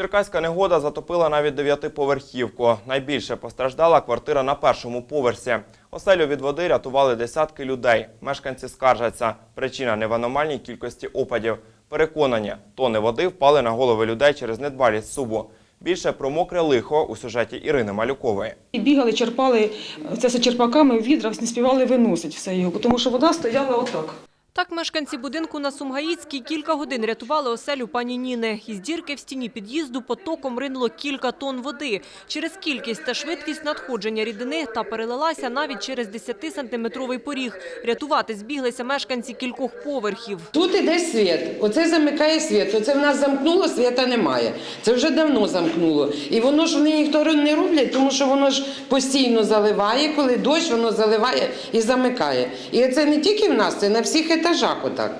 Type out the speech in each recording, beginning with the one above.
Черкаська негода затопила навіть дев'ятиповерхівку. Найбільше постраждала квартира на першому поверсі. Оселю від води рятували десятки людей. Мешканці скаржаться. Причина не в аномальній кількості опадів. Переконані, тони води впали на голови людей через недбалість субу. Більше про мокре лихо у сюжеті Ірини Малюкової. Бігали, черпали це все черпаками в відрах, не співали виносити все його, тому що вода стояла отак. Так мешканці будинку на Сумгаїцькій кілька годин рятували оселю пані Ніни. Із дірки в стіні під'їзду потоком ринуло кілька тонн води. Через кількість та швидкість надходження рідини та перелилася навіть через 10-сантиметровий поріг. Рятувати збіглися мешканці кількох поверхів. Тут іде світ, оце замикає світ. Оце в нас замкнуло, світа немає. Це вже давно замкнуло. І воно ж вони ніхто не роблять, тому що воно ж постійно заливає, коли дощ, воно заливає і замикає. І це не тільки в нас, це на всіх етажах отак.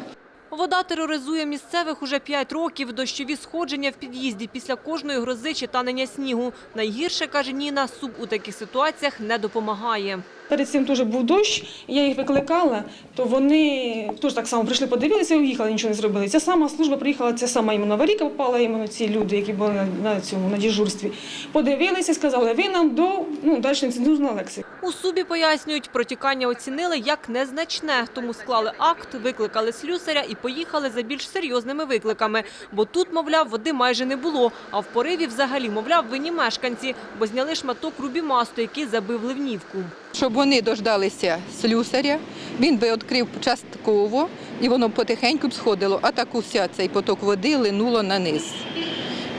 Вода тероризує місцевих уже 5 років. Дощові сходження в під'їзді після кожної грози чи танення снігу. Найгірше, каже Ніна, суп у таких ситуаціях не допомагає. Перед цим теж був дощ, я їх викликала, то вони теж так само прийшли, подивилися і уїхали, нічого не зробили. Ця сама служба приїхала, ця сама іменно аварійка попала, іменно ці люди, які були на- на цьому на дежурстві. Подивилися, сказали, ви нам до ну далі нужна лекція. У субі пояснюють, протікання оцінили як незначне, тому склали акт, викликали слюсаря і поїхали за більш серйозними викликами. Бо тут, мовляв, води майже не було, а в пориві взагалі, мовляв, винні мешканці, бо зняли шматок рубімасту, який забив ливнівку. Щоб вони дождалися слюсаря, він би відкрив частково і воно потихеньку б сходило, а так уся цей поток води линуло на низ.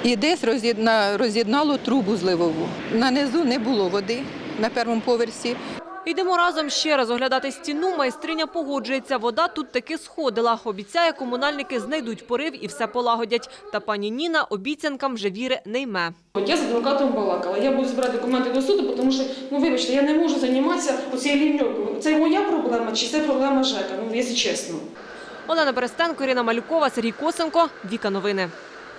І десь роз'єднало трубу зливову. На низу не було води на першому поверсі. Йдемо разом ще раз оглядати стіну. Майстриня погоджується. Вода тут таки сходила. Обіцяє, комунальники знайдуть порив і все полагодять. Та пані Ніна обіцянкам вже віри не йме. Я з адвокатом балакала. Я буду збирати документи до суду, тому що, ну вибачте, я не можу займатися оцією лівньовкою. Це моя проблема чи це проблема ЖЕКа, ну, якщо чесно. Олена Берестенко, Ірина Малюкова, Сергій Косенко. Віка новини.